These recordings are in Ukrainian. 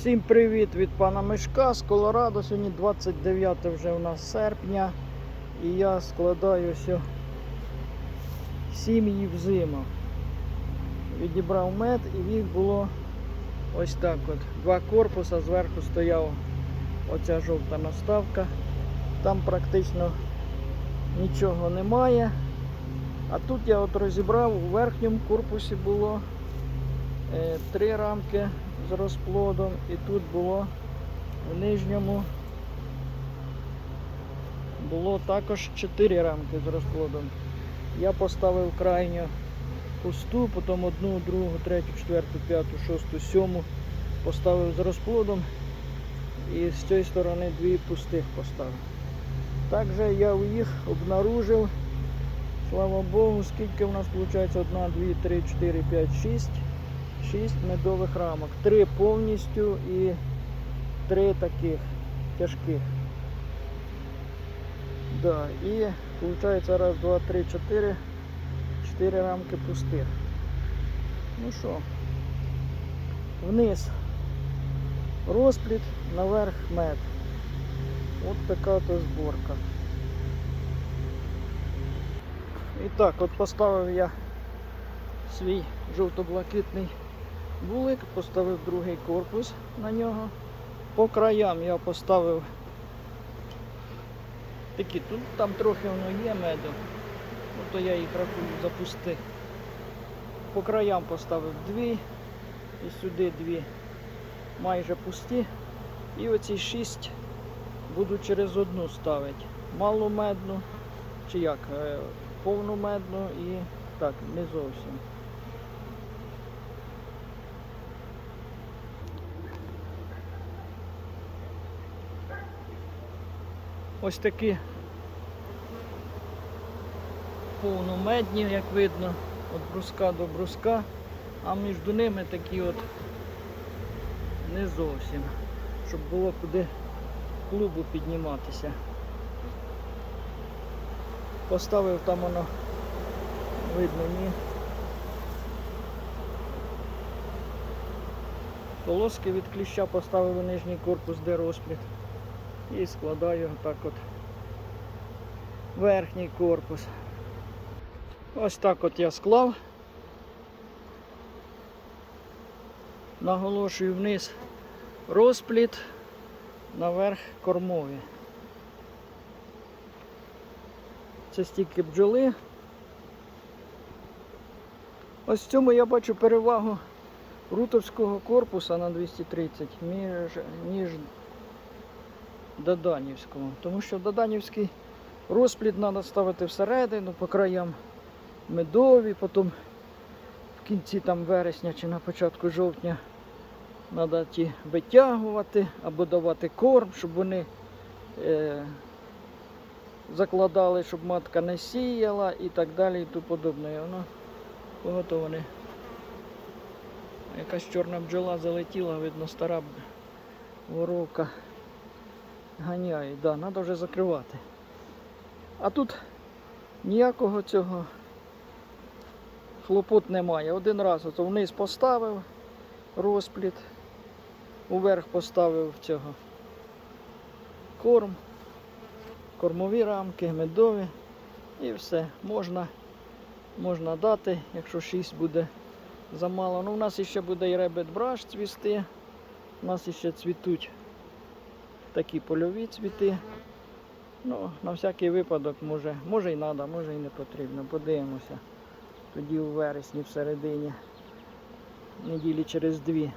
Всім привіт від пана Мишка з Колорадо. Сьогодні 29 вже у нас серпня. І я складаю сьо- сім'ї в зиму. Відібрав мед і їх було ось так от. Два корпуса, зверху стояв оця жовта наставка. Там практично нічого немає. А тут я от розібрав, у верхньому корпусі було три рамки з розплодом і тут було в нижньому було також чотири рамки з розплодом. Я поставив крайню пусту, потім одну, другу, третю, четверту, п'яту, шосту, сьому поставив з розплодом і з цієї сторони дві пустих поставив. Також я їх обнаружив, слава Богу, скільки в нас виходить? Одна, дві, три, чотири, п'ять, шість. Шість медових рамок. Три повністю і три таких тяжких. Да, і виходить раз, два, три, чотири. Чотири рамки пустих. Ну що, вниз розпліт, наверх мед. От така то зборка. І так, от поставив я свій жовто-блакитний вулик, поставив другий корпус на нього. По краям я поставив такі, тут там трохи воно є меду, то я їх рахую запусти. По краям поставив дві і сюди дві майже пусті. І оці шість буду через одну ставити. Малу медну, чи як, е, повну медну і так, не зовсім. Ось такі повномедні, як видно, від бруска до бруска, а між ними такі от не зовсім, щоб було куди клубу підніматися. Поставив там воно, видно, ні. Полоски від кліща поставив у нижній корпус, де розпліт. І складаю так от верхній корпус. Ось так от я склав. Наголошую вниз розпліт, наверх кормові. Це стільки бджоли. Ось в цьому я бачу перевагу рутовського корпуса на 230 між, ніж Доданівському. Тому що Доданівський розплід треба ставити всередину, по краям медові, потім в кінці там вересня чи на початку жовтня треба ті витягувати або давати корм, щоб вони е, закладали, щоб матка не сіяла і так далі і тому подобне. І воно поготоване. Якась чорна бджола залетіла, видно, стара воровка ганяє, да, треба вже закривати. А тут ніякого цього хлопот немає. Один раз ото вниз поставив розпліт, уверх поставив цього корм, кормові рамки, медові і все. Можна, можна дати, якщо 6 буде замало. Ну, у нас ще буде і ребет браш цвісти. У нас ще цвітуть такі польові цвіти. Ну, на всякий випадок може, може і треба, може і не потрібно. Подивимося. Тоді у вересні, в середині, неділі через дві.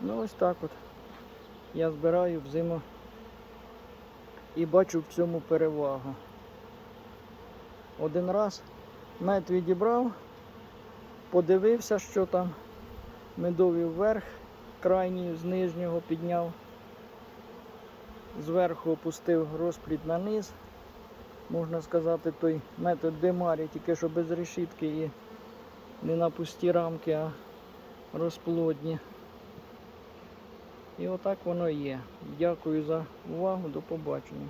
Ну ось так от. Я збираю взиму і бачу в цьому перевагу. Один раз мед відібрав, подивився, що там медовий вверх, крайній з нижнього підняв. Зверху опустив розплід на низ. Можна сказати, той метод демарі, тільки що без решітки і не на пусті рамки, а розплодні. І отак воно є. Дякую за увагу, до побачення.